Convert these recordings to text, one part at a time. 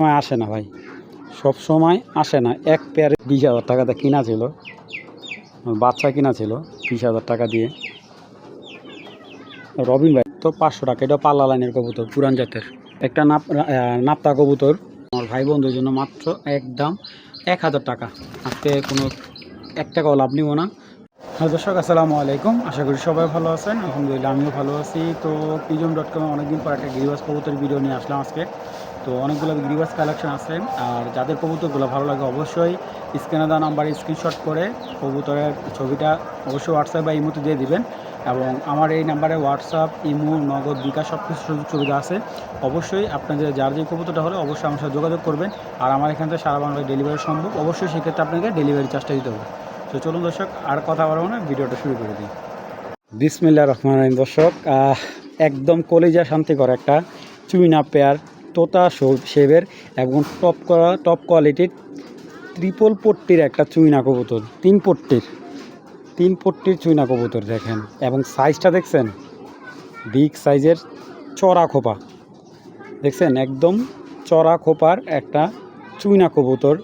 সময় আসে না ভাই। সব সময় আসে না। এক পেয়ারে বিশ হাজার টাকাতে কিনা ছিল। বাচ্চা কিনা ছিল বিশ হাজার টাকা দিয়ে। রবিন ভাই, তো পাঁচশো টাকা। এটা পাল্লা লাইনের কবুতর, পুরান জাতের। একটা নাপ নাপ্তা কবুতর। আমার ভাই বন্ধুর জন্য মাত্র একদম এক হাজার টাকা। আজকে কোনো এক টাকাও লাভ নিব না। হ্যাঁ দর্শক, আসসালামু আলাইকুম। আশা করি সবাই ভালো আছেন। আলহামদুলিল্লাহ, আমিও ভালো আছি। তো পিজম ডট কমে অনেকদিন পর একটা গিরিবাস কবুতর ভিডিও নিয়ে আসলাম আজকে। তো অনেকগুলো গিরিবাস কালেকশন আছে। আর যাদের কবুতরগুলো ভালো লাগে অবশ্যই স্ক্রিনে দেওয়া নাম্বারে স্ক্রিনশট করে কবুতরের ছবিটা অবশ্যই হোয়াটসঅ্যাপ বা ইমোতে দিয়ে দিবেন। এবং আমার এই নাম্বারে হোয়াটসঅ্যাপ ইমো, নগদ, বিকাশ সব কিছু সুযোগ সুবিধা আছে। অবশ্যই আপনাদের যার যে কবুতরটা হলে অবশ্যই আমার সাথে যোগাযোগ করবেন। আর আমার এখান থেকে সারা বাংলায় ডেলিভারি সম্ভব। অবশ্যই সেক্ষেত্রে আপনাকে ডেলিভারি চার্জটা দিতে হবে। তো চলুন দর্শক, আর কথা বলব না, ভিডিওটা শুরু করে দিই। বিসমিল্লা রহমান রহিম। দর্শক একদম কলিজা শান্তিকর একটা চুইনা পেয়ার তোতা শো- শেবের এবং টপ করা টপ কোয়ালিটির ত্রিপল পট্টির একটা চুইনা কবুতর, তিন পট্টির তিন পট্টির চুইনা কবুতর দেখেন। এবং সাইজটা দেখছেন? বিগ সাইজের চড়া খোপা। দেখছেন? একদম চড়া খোপার একটা চুইনা কবুতর।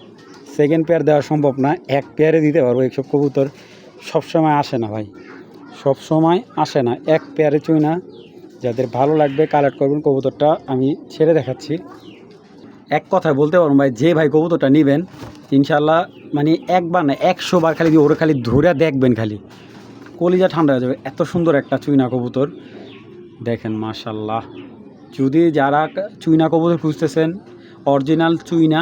সেকেন্ড পেয়ার দেওয়া সম্ভব না। এক পেয়ারে দিতে পারব এইসব কবুতর। সবসময় আসে না ভাই। সব সময় আসে না। এক পেয়ারে চুইনা যাদের ভালো লাগবে কালেক্ট করবেন কবুতরটা, আমি ছেড়ে দেখাচ্ছি। এক কথায় বলতে পারব ভাই, যে ভাই কবুতরটা নেবেন ইনশাল্লাহ মানে একবার না, একশো বার খালি ওরা খালি ধরে দেখবেন খালি। কলিজা ঠান্ডা হয়ে যাবে, এত সুন্দর একটা চুইনা কবুতর। দেখেন মাশাল্লাহ যদি যারা চুইনা কবুতর খুঁজতেছেন অরিজিনাল চুইনা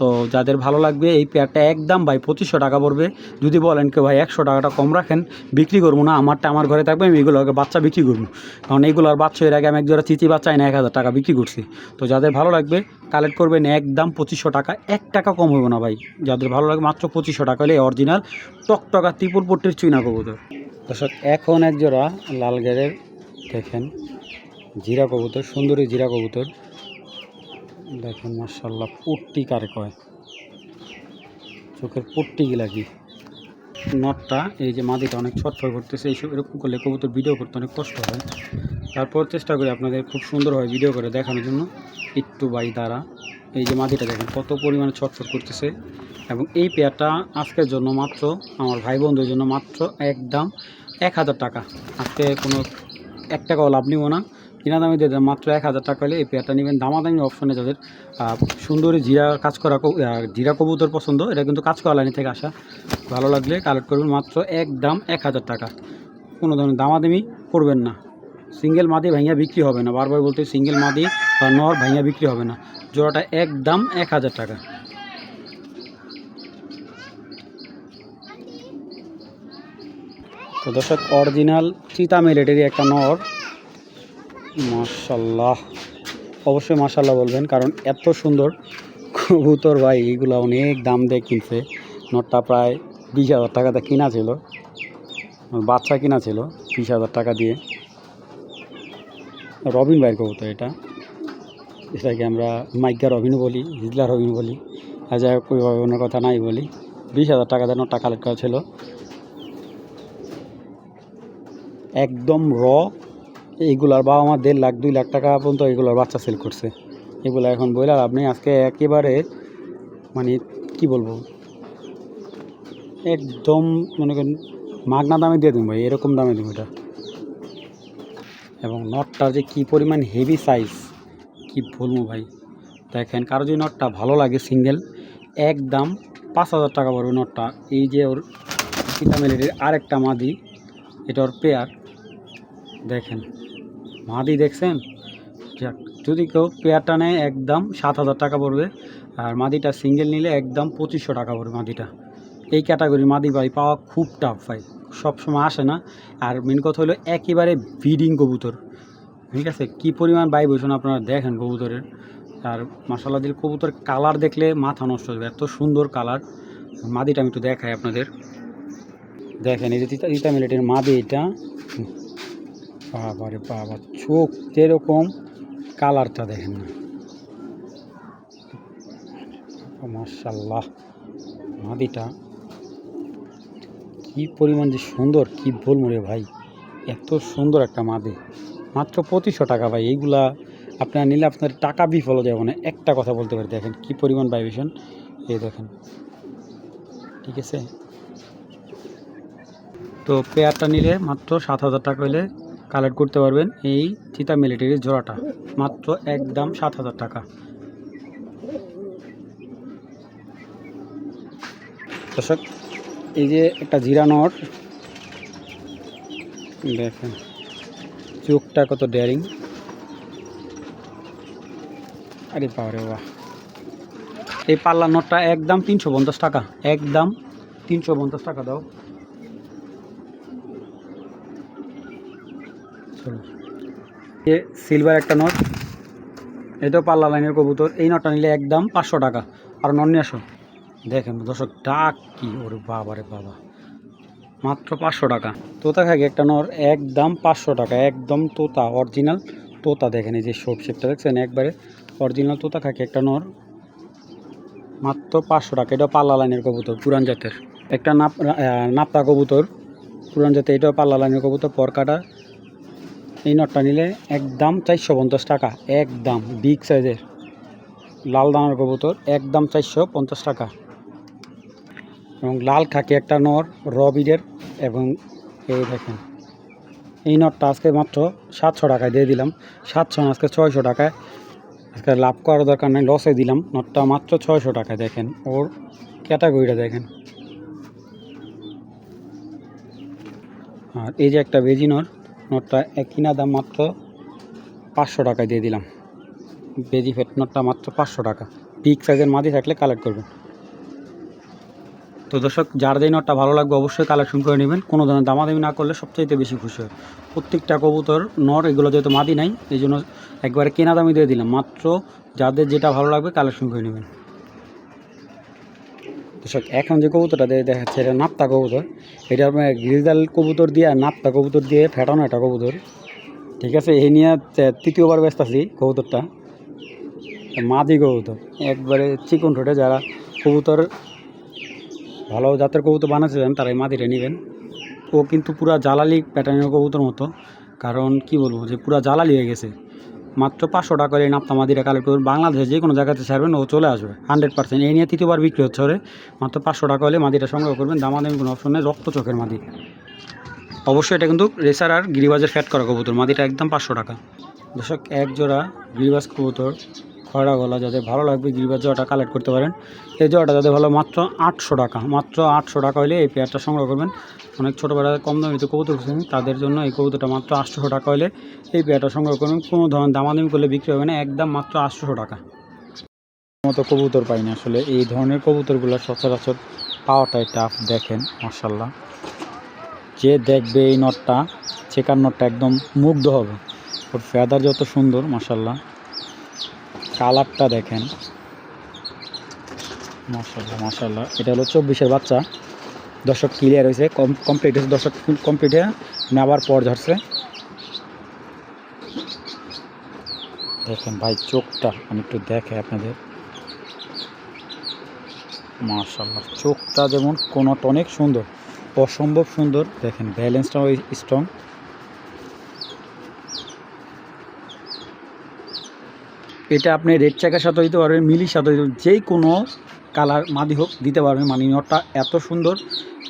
তো যাদের ভালো লাগবে, এই পেয়ারটা একদম ভাই পঁচিশশো টাকা পড়বে। যদি বলেন কেউ ভাই একশো টাকাটা কম রাখেন, বিক্রি করব না, আমারটা আমার ঘরে থাকবে, আমি এগুলোকে বাচ্চা বিক্রি করব। কারণ এইগুলোর বাচ্চা এর আগে আমি এক জোড়া চিচি বাচ্চা এনে এক হাজার টাকা বিক্রি করছি। তো যাদের ভালো লাগবে কালেক্ট করবেন একদম পঁচিশশো টাকা, এক টাকা কম হবে না ভাই। যাদের ভালো লাগে মাত্র পঁচিশশো টাকা হলে অরিজিনাল টকটকা ত্রিপুর পট্টির চুইনা কবুতর। দর্শক, এখন এক জোড়া লাল গেরের দেখেন, জিরা কবুতর, সুন্দরী জিরা কবুতর। দেখেন মার্শাল্লাহ পট্টি কারে কয়? চোখের পট্টি গিলা কি? নটটা, এই যে মাদিটা অনেক ছটফট করতেছে, এইসব এরকম করলে কবুতর ভিডিও করতে অনেক কষ্ট হয়। তারপর চেষ্টা করি আপনাদের খুব সুন্দরভাবে ভিডিও করে দেখানোর জন্য। একটু বাই দ্বারা এই যে মাদিটা দেখেন, কত পরিমাণে ছটফট করতেছে। এবং এই পেয়ারটা আজকের জন্য মাত্র, আমার ভাই বোনদের জন্য মাত্র একদম এক হাজার টাকা। আজকে কোনো এক টাকাও লাভ নিব না। কিনা দামে দিয়ে মাত্র এক হাজার টাকা হলে এই পেয়ারটা নেবেন। দামাদামি অপশনে যাদের সুন্দরী জিরা কাজ করা জিরা কবুতর পছন্দ, এটা কিন্তু কাজ করা লাইন থেকে আসা। ভালো লাগলে কালেক্ট করবেন। মাত্র এক দাম এক হাজার টাকা। কোনো ধরনের দামাদামি করবেন না। সিঙ্গেল মাদি ভাইয়া বিক্রি হবে না। বারবার বলতে সিঙ্গেল মাদি বা নর ভাইয়া বিক্রি হবে না। জোড়াটা এক দাম এক হাজার টাকা। তো দর্শক অরিজিনাল চিতা মিলিটারি একটা নর। মাশাল্লাহ। অবশ্যই মাশাল্লাহ বলবেন, কারণ এত সুন্দর কবুতর ভাই এইগুলো অনেক দাম দিয়ে কিনছে। নটটা প্রায় বিশ হাজার টাকাতে কিনা ছিল। বাচ্চা কিনা ছিল বিশ হাজার টাকা দিয়ে। রবিন ভাইয়ের কবুতর এটা। এটাকে আমরা মাইকা রবিনও বলি, হিজলা রবিন বলি। আর যাই হোক, ওইভাবে কথা নাই বলি। বিশ হাজার টাকা নটটা কালেক্ট করা ছিল। একদম র এইগুলার বাবা মা দেড় লাখ, দুই লাখ টাকা পর্যন্ত এগুলোর বাচ্চা সেল করছে। এগুলো এখন বললাম আপনি আজকে একেবারে মানে কি বলব? একদম মনে করেন মাগনা দামে দিয়ে দেবো ভাই, এরকম দামে দেবো এটা। এবং নটটার যে কী পরিমাণ হেভি সাইজ কি বলব ভাই? দেখেন কারও যদি নটটা ভালো লাগে সিঙ্গেল একদম পাঁচ হাজার টাকা পড়বে নটটা। এই যে ওর পিতামেলিটির আরেকটা মাদি, এটা ওর পেয়ার দেখেন। মাদি দেখছেন? যদি কেউ পেয়ারটা নেয়, একদম সাত হাজার টাকা পড়বে। আর মাদিটা সিঙ্গেল নিলে একদম পঁচিশশো টাকা পড়বে মাদিটা। এই ক্যাটাগরি মাদি ভাই পাওয়া খুব টাফ ভাই। সবসময় আসে না। আর মেন কথা হলো একেবারে ব্রিডিং কবুতর। ঠিক আছে? কী পরিমাণ ভাইব্রেশন আপনারা দেখেন কবুতরের। আর মাসাল্লা দিল, কবুতর কালার দেখলে মাথা নষ্ট যাবে। এত সুন্দর কালার মাদিটা আমি একটু দেখাই আপনাদের। দেখেন, এই যে তিতা মিলেটের মাদি এটা। বাবারে বাবা, চোখ যেরকম কালারটা দেখেন না। মার্শাল্লাহ মাদিটা কি পরিমাণ যে সুন্দর, কি বলব রে ভাই, এত সুন্দর একটা মাদি। মাত্র পঁচিশশো টাকা ভাই, এইগুলা আপনার নিলে আপনার টাকা বিফল যাবে না। এক একটা কথা বলতে পারি, দেখেন কি পরিমাণ ভাইব্রেশন। এই দেখেন, ঠিক আছে? তো পেয়ারটা নিলে মাত্র সাত হাজার টাকা হলে কালেক্ট করতে পারবেন এই চিতা মিলিটারির জোড়াটা। মাত্র একদম সাত হাজার টাকা। দর্শক, এই যে একটা জিরানোর দেখেন, চোখটা কত ডেয়ারিং আরে বাবারে বাবা। এই পাল্লা নোটটা একদম তিনশো পঞ্চাশ টাকা। একদম তিনশো পঞ্চাশ টাকা দাও। চলো এ সিলভার একটা নোট এটাও পাল্লা লাইনের কবুতর। এই নোটটা নিলে একদম পাঁচশো টাকা। আর নন নিয়ে আসো। দেখেন দর্শক, ডাক কি ওরে বাবা রে বাবা। মাত্র পাঁচশো টাকা। তোতা খাগে একটা নর, একদম পাঁচশো টাকা। একদম তোতা অরিজিনাল তোতা। দেখেন এই যে শোপ শেপটা দেখছেন, একবারে অরিজিনাল তোতা খাকে একটা নর। মাত্র পাঁচশো টাকা। এটাও পাল্লা লাইনের কবুতর, পুরান জাতের। একটা নাপ নাপ্তা কবুতর। পুরান জাতের এটাও পাল্লা লাইনের কবুতর, পরকাটা। এই নটটা নিলে একদম চারশো পঞ্চাশ টাকা, একদম বিগ সাইজের লাল দানার কবুতর, একদম চারশো পঞ্চাশ টাকা। এবং লাল খাকি একটা নর রবিডের এবং এই দেখেন। এই নটটা আজকে মাত্র সাতশো টাকায় দিয়ে দিলাম। সাতশো আজকে ছয়শো টাকায়। আজকে লাভ করার দরকার নেই লসে দিলাম। নটটা মাত্র ছয়শো টাকায় দেখেন, ওর ক্যাটাগরিটা দেখেন। আর এই যে একটা বেজি নর নটটা কিনা দাম মাত্র পাঁচশো টাকায় দিয়ে দিলাম। বেজি ফেট নটটা মাত্র পাঁচশো টাকা। পিক সাইজের মাদি থাকলে কালেক্ট করবেন। তো দর্শক, যার যেই নটটা ভালো লাগবে অবশ্যই কালেকশন করে নেবেন। কোনো ধরনের দামাদামি না করলে সবচাইতে বেশি খুশি হয়। প্রত্যেকটা কবুতর, নর, এগুলো যেহেতু মাদি নাই, এই জন্য একবারে কেনা দামি দিয়ে দিলাম। মাত্র যাদের যেটা ভালো লাগবে কালেকশন করে নেবেন। দর্শক, এখন যে কবুতরটা দিয়ে দেখাচ্ছে, এটা নাপ্তা কবুতর। এটা গ্রিজাল কবুতর দিয়ে, নাপ্তা কবুতর দিয়ে ফেটানো একটা কবুতর। ঠিক আছে, এই নিয়ে তৃতীয়বার ব্যস্ত আছি কবুতরটা। মাদি কবুতর, একবারে চিকন ঠোঁটে যারা কবুতর, ভালো জাতের কবুতর বানাচ্ছিলেন তারা এই মাদিটা নেবেন। ও কিন্তু পুরা জ্বালালি প্যাটার্নের কবুতর মতো, কারণ কি বলব যে পুরা জ্বালালি হয়ে গেছে। মাত্র পাঁচশো টাকা এই নাপ্তা মাদিরা কালেক্ট করবেন বাংলাদেশে যে কোনো জায়গাতে ছাড়বেন, ও চলে আসবে। হান্ড্রেড পার্সেন্ট এই নিয়ে তৃতীয়বার বিক্রি হচ্ছে ওরে। মাত্র পাঁচশো টাকা হলে মাদিটা সংগ্রহ করবেন। দামাদামি কোনো অপশন নেই। রক্ত চোখের মাদি। অবশ্যই এটা কিন্তু রেসার আর গিরিবাজের ফ্যাট করা কবুতর। মাদিটা একদম পাঁচশো টাকা। দর্শক, এক জোড়া গিরিবাজ কবুতর। খয়রা গলা যাদের ভালো লাগবে গিরিবাজ জোড়াটা কালেক্ট করতে পারেন। এই জোড়াটা যাদের ভালো মাত্র আটশো টাকা, মাত্র আটশো টাকা হলে এই পেয়ারটা সংগ্রহ করবেন। অনেক ছোটোবেলায় কম দামিতে কবুতর খুঁজছেন তাদের জন্য এই কবুতরটা মাত্র আটশোশো টাকা হলে এই পেয়ারটা সংগ্রহ করবেন। কোনো ধরনের দামাদামি করলে বিক্রি হবে না, একদম মাত্র আটশোশো টাকা। মতো কবুতর পাই না আসলে, এই ধরনের কবুতরগুলো সচরাচর পাওয়াটাই টাফ দেখেন মার্শাল্লাহ যে দেখবে এই নটটা, চেকার নটটা একদম মুগ্ধ হবে। ওর ফেদার যত সুন্দর মার্শাল্লাহ কালারটা দেখেন। মার্শাল্লাহ মার্শাল্লাহ এটা হলো চব্বিশের বাচ্চা। দর্শক ক্লিয়ার হয়েছে, কম কমপ্লিট হয়েছে। দর্শক কমপ্লিট হয়ে নেওয়ার পর ঝরছে দেখেন ভাই, চোখটা আমি একটু দেখে আপনাদের। মার্শাল্লাহ চোখটা যেমন কোনোটা অনেক সুন্দর, অসম্ভব সুন্দর। দেখেন ব্যালেন্সটাও স্ট্রং এটা আপনি রেড চেকের সাথে দিতে পারবেন, মিলির সাথে দিতে যে কোনো কালার মাদি হোক দিতে পারবেন। মানে নটটা এত সুন্দর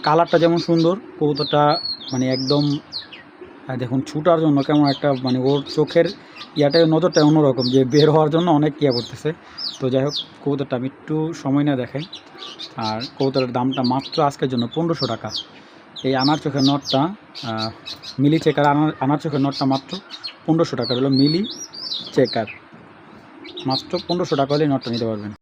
কালারটা যেমন সুন্দর, কবুতরটা মানে একদম দেখুন ছুটার জন্য কেমন একটা মানে ওর চোখের ইয়াটা নজরটা অন্যরকম, যে বের হওয়ার জন্য অনেক ইয়া করতেছে। তো যাই হোক, কবুতরটা আমি একটু সময় না দেখাই। আর কবুতরের দামটা মাত্র আজকের জন্য পনেরোশো টাকা। এই আনার চোখের নটটা মিলি চেকার আনার আনার চোখের নটটা মাত্র পনেরোশো টাকা। হলো মিলি চেকার মাত্র পনেরোশো টাকা হলে নটটা নিতে পারবেন।